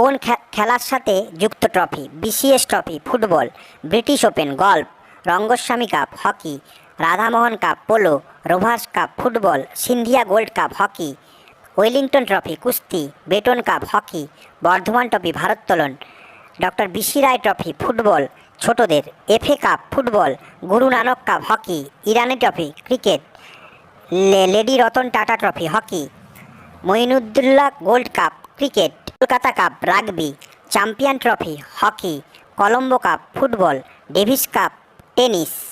কোন খেলার সাথে যুক্ত trophy BCS trophy football British open golf Rangaswamy cup hockey Radhamohan cup polo rovers cup football Scindia gold cup hockey Wellington trophy কুস্তি Beighton cup hockey Bardhaman trophy ভারোত্তোলন doctor B C Roy trophy football ছোটদের FA cup football Guru Nanak cup hockey Irani trophy cricket lady Ratan Tata trophy hockey Moinuddaulah gold cup cricket Kolkata cup rugby champion trophy hockey Colombo cup football Davis cup tennis